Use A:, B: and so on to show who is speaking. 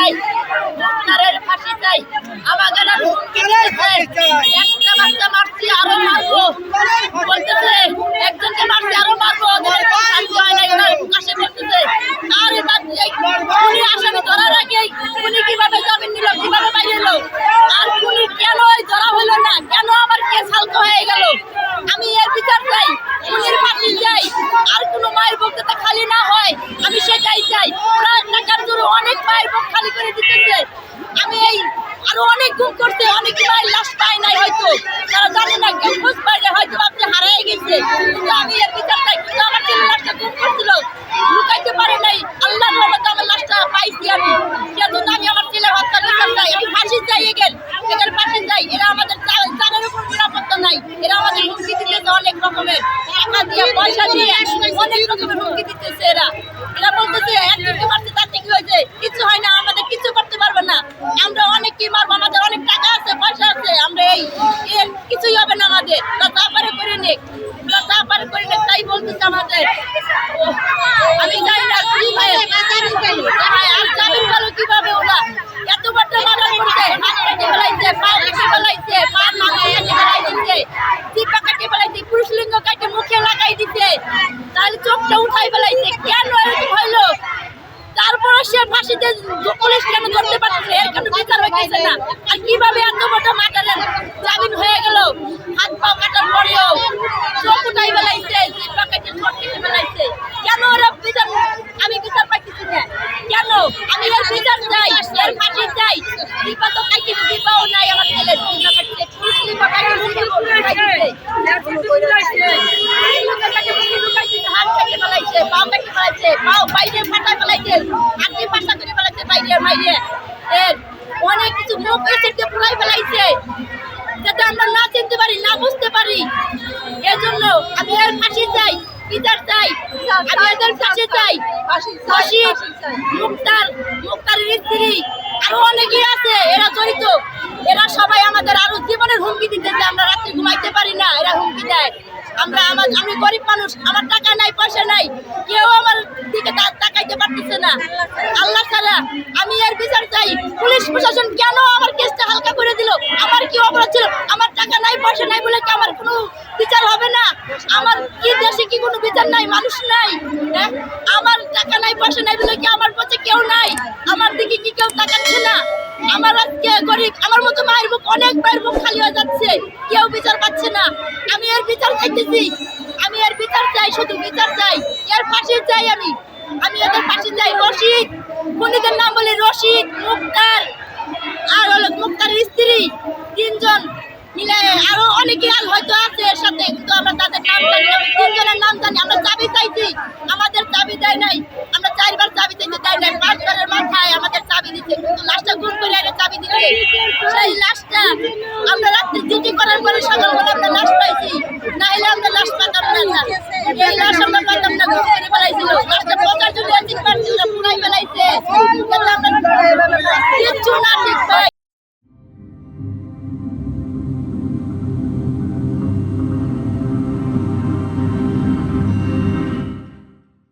A: চাই মুক্তারের ফাঁসি চাই আমাদের আর একটা বাচ্চা মারছি আরও মারবো। বলতেছে একজনকে মারছি আরও মারবো ওদের শান্তি হয় না এগুলো প্রকাশে করতেছে আর এবার আসামি ধরার আগেই উনি কীভাবে জামিন নিল কীভাবে বাইরে এলো আর খুনি কেন ওই ধরা হলো না কেন আমার কেস হালকা হয়ে গেল আমি এর বিচার চাই খুনির ফাঁসি চাই আর কোনো মায়ের বক্তৃতা খালি না হয় আমি সেটাই চাই ওরা টাকার জন্য অনেক মায়ের বুক খালি করে দিতেছে আমি এই আরও অনেক গুম করছে অনেক মায়ের লাশ পায় নাই হয়তো তারা জানে না কেউ খোঁজ পায় না হয়তো আপনি হারিয়ে গেছে কিন্তু আমি এর বিচার চাই কিন্তু আমার ছেলে লাশটা গুম করছিল লুকাইতে পারে নাই আল্লাহর রহমতে আমার লাশটা পাইছি আমি সেজন্য আমি আমার ছেলে হত্যা বিচার চাই আমি ফাঁসি চাই এগের এগের ফাঁসি চাই এরা আমাদের চা- চালের উপর নিরাপত্তা নাই এরা আমাদের হুমকি দিতেছে অনেক রকমের টাকা দিয়ে পয়সা দিয়ে অনেক রকমের হুমকি দিতেছে এরা। এরা বলতেছে একজনকে মারছে, তার কি হয়েছে। কিছু হয় না, আমাদের কিছু করতে পারবে না। আমরা অনেক কি মারবো, আমাদের অনেক টাকা আছে, পয়সা আছে। আমরা এই কিছুই হবে না আমাদের। যা করে নিক। যা করে নিক, তাই বলতেছে আমাদের ও, আমি জানি না কি হয় ভাই, আর জামিন পেল কীভাবে ওরা এত বড় মার্ডার করছে হাত কেটে ফেলাইছে পা কেটে ফেলাইছে পা মাথা কেটে ফেলাই দিচ্ছে জিপা কেটে ফেলাইছে পুরুষ লিঙ্গ কেটে মুখে লাগাই দিচ্ছে তাহলে চোখটা উঠাই ফেলাইছে কেন এরকম হইল পুলিশ কেন ধরতে পারছে এর কোনো এত বড় মার্ডারের জামিন হয়ে গেল? হাত কেন আমি কেন? আমি চাই এর ফাঁসি চাই। দীপা তো নাই আমার ছেলে দীপা কাটছে মুখে হাত কেটে পাও কেটে ফেলাইছে, পাও বাইরে পাশা বাইরে। এর অনেক কিছু মুখ এসে পুরাই ফেলাইছে। যাতে আমরা না চিনতে পারি না বুঝতে পারি। এজন্য আমি এর ফাঁসি চাই বিচার চাই। আমি এদের ফাঁসি চাই। ফাঁসি মুক্তার মুক্তারের স্ত্রী। আরও অনেকেই আছে এরা জড়িত। এরা সবাই আমাদের আরও জীবনের হুমকি দিতেছে আমরা রাত্রে ঘুমাইতে পারি না এরা হুমকি দেয়। আমরা আমার আমি গরিব মানুষ আমার টাকা নাই পয়সা নাই কেউ আমার দিকে তা- তাকাইতে পারতেছে না আল্লাহ ছাড়া আমি এর বিচার চাই পুলিশ প্রশাসন কেন আমার কেসটা হালকা করে দিল? আমার কি অপরাধ ছিল? আমার টাকা নাই, পয়সা নাই বলে কি আমার কোনো বিচার হবে না? আমার কি দেশে কি কোনো বিচার নাই? মানুষ নাই হ্যাঁ? আমার টাকা নাই, পয়সা নাই বলে কি আমার পথে কেউ নাই? আমার দিকে কি কেউ তাকাচ্ছে না? আমার আজকে গরিব, আমার মতো মায়ের মুখ, অনেক মায়ের মুখ খালি হয়ে যাচ্ছে। কেউ বিচার পাচ্ছে না। আমি এর বিচার চাইতেছি। আমি এর বিচার চাই, শুধু বিচার চাই। এর পাশে চাই আমি। আমি এদের পাশে চাই। রশিদ, খুনিদের নাম বলি রশিদ, মুক্তার আর হলো মুক্তারের স্ত্রী তিনজন মিলে আরও অনেকে আর হয়তো আছে এর সাথে, কিন্তু আমরা তাদের নাম জানি না। তিনজনের নাম জানি, আমরা চাবি চাইছি। আমাদের চাবি দেয় নাই। আমরা চারবার চাবি চাইতে দেয় নাই। পাঁচবারের মাথায় আমাদের চাবি দিচ্ছে, কিন্তু লাশটা গুম করে আগে চাবি দিচ্ছে। সেই লাশটা আমরা রাত্রে ডিউটি করার পরে সকালবেলা আমরা লাশ পাইছি। না হলে আমরা লাশ পাতাম না। এই লাশ আমরা পেতাম না গুম করে ফেলাইছিল। লাশটা পচার জন্য তিনবার